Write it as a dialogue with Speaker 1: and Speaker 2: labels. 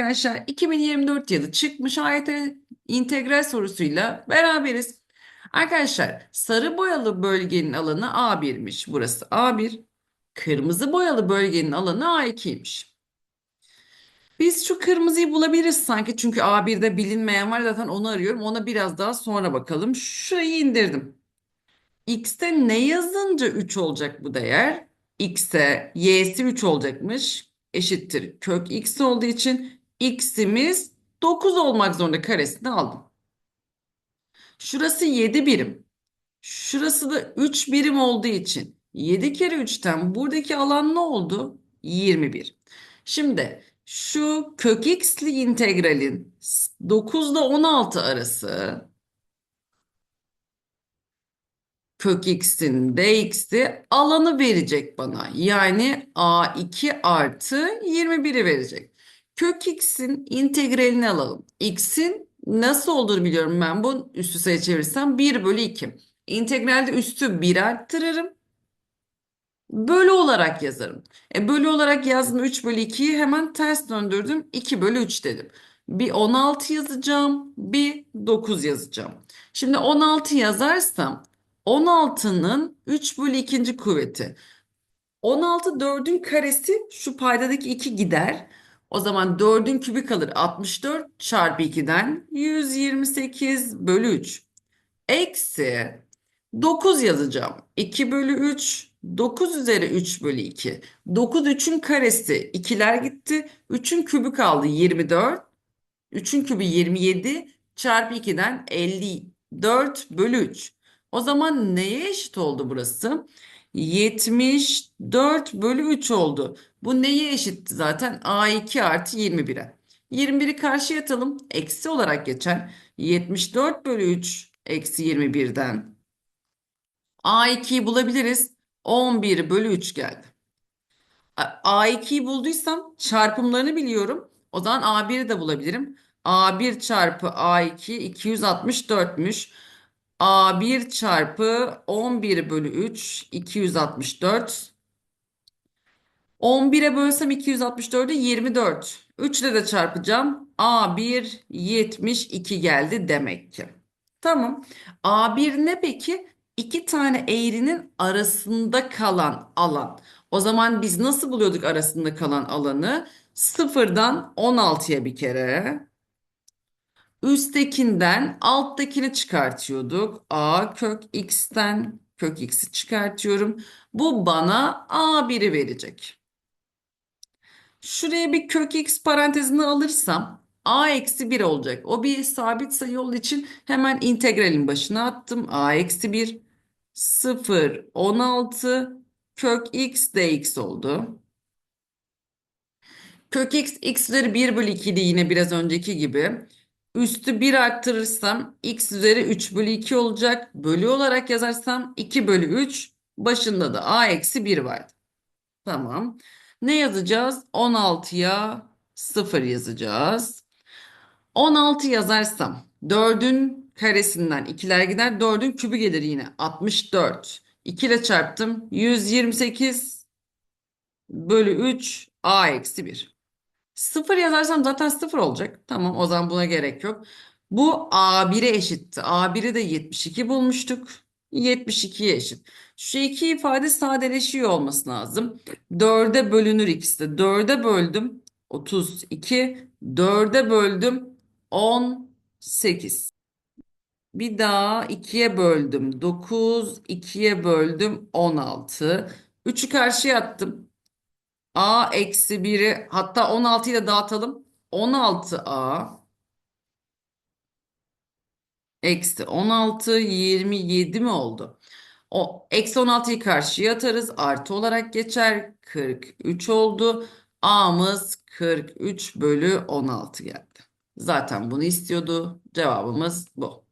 Speaker 1: Arkadaşlar 2024 yılı çıkmış AYT integral sorusuyla beraberiz. Arkadaşlar sarı boyalı bölgenin alanı A1'miş. Burası A1. Kırmızı boyalı bölgenin alanı A2'ymiş. Biz şu kırmızıyı bulabiliriz sanki çünkü A1'de bilinmeyen var zaten onu arıyorum. Ona biraz daha sonra bakalım. Şurayı indirdim. X'te ne yazınca 3 olacak bu değer? X'e y'si 3 olacakmış. Eşittir kök x olduğu için x'imiz 9 olmak zorunda karesini aldım. Şurası 7 birim. Şurası da 3 birim olduğu için 7 kere 3'ten buradaki alan ne oldu? 21. Şimdi şu kök x'li integralin 9 ile 16 arası kök x'in dx'ti alanı verecek bana. Yani a2 artı 21'i verecek. Kök x'in integralini alalım. x'in nasıl olduğunu biliyorum ben. Bunu üstü sayı çevirirsem 1 bölü 2. İntegralde üstü 1 arttırırım. Bölü olarak yazarım. E, bölü olarak yazdım 3 bölü 2'yi hemen ters döndürdüm. 2 bölü 3 dedim. Bir 16 yazacağım, bir 9 yazacağım. Şimdi 16 yazarsam 16'nın 3 bölü 2. kuvveti. 16 4'ün karesi şu paydadaki 2 gider. O zaman 4'ün kübü kalır 64 çarpı 2'den 128 bölü 3. Eksi 9 yazacağım. 2 bölü 3 9 üzeri 3 bölü 2. 9 3'ün karesi 2'ler gitti. 3'ün kübü kaldı 24. 3'ün kübü 27 çarpı 2'den 54 bölü 3. O zaman neye eşit oldu burası? 74 bölü 3 oldu. Bu neye eşitti zaten? A2 artı 21'e. 21'i karşıya atalım. Eksi olarak geçer. 74 bölü 3 eksi 21'den. A2'yi bulabiliriz. 11 bölü 3 geldi. A- A2'yi bulduysam çarpımlarını biliyorum. O zaman A1'i de bulabilirim. A1 çarpı A2 264'müş. A1 çarpı 11 bölü 3 264. 11'e bölsem 264'ü 24. 3 ile de çarpacağım. A1 72 geldi demek ki. Tamam. A1 ne peki? İki tane eğrinin arasında kalan alan. O zaman biz nasıl buluyorduk arasında kalan alanı? Sıfırdan 16'ya bir kere. Üsttekinden alttakini çıkartıyorduk. A kök x'ten kök x'i çıkartıyorum. Bu bana A1'i verecek. Şuraya bir kök x parantezini alırsam a eksi 1 olacak. O bir sabit sayı olduğu için hemen integralin başına attım. a eksi 1 0 16 kök x dx oldu. Kök x x'leri 1 bölü 2 idi yine biraz önceki gibi. Üstü 1 arttırırsam x üzeri 3 bölü 2 olacak. Bölü olarak yazarsam 2 bölü 3 başında da a eksi 1 vardı. Tamam. Ne yazacağız? 16'ya 0 yazacağız. 16 yazarsam 4'ün karesinden 2'ler gider. 4'ün kübü gelir yine. 64. 2 ile çarptım. 128 bölü 3 a eksi 1. 0 yazarsam zaten 0 olacak. Tamam o zaman buna gerek yok. Bu A1'e eşitti. A1'i de 72 bulmuştuk. 72'ye eşit. Şu iki ifade sadeleşiyor olması lazım. 4'e bölünür ikisi de. 4'e böldüm 32. 4'e böldüm 18. Bir daha 2'ye böldüm 9. 2'ye böldüm 16. 3'ü karşıya attım. A eksi 1'i hatta 16'yı da dağıtalım. 16A eksi 16 27 mi oldu? O eksi 16'yı karşıya atarız. Artı olarak geçer. 43 oldu. A'mız 43 bölü 16 geldi. Zaten bunu istiyordu. Cevabımız bu.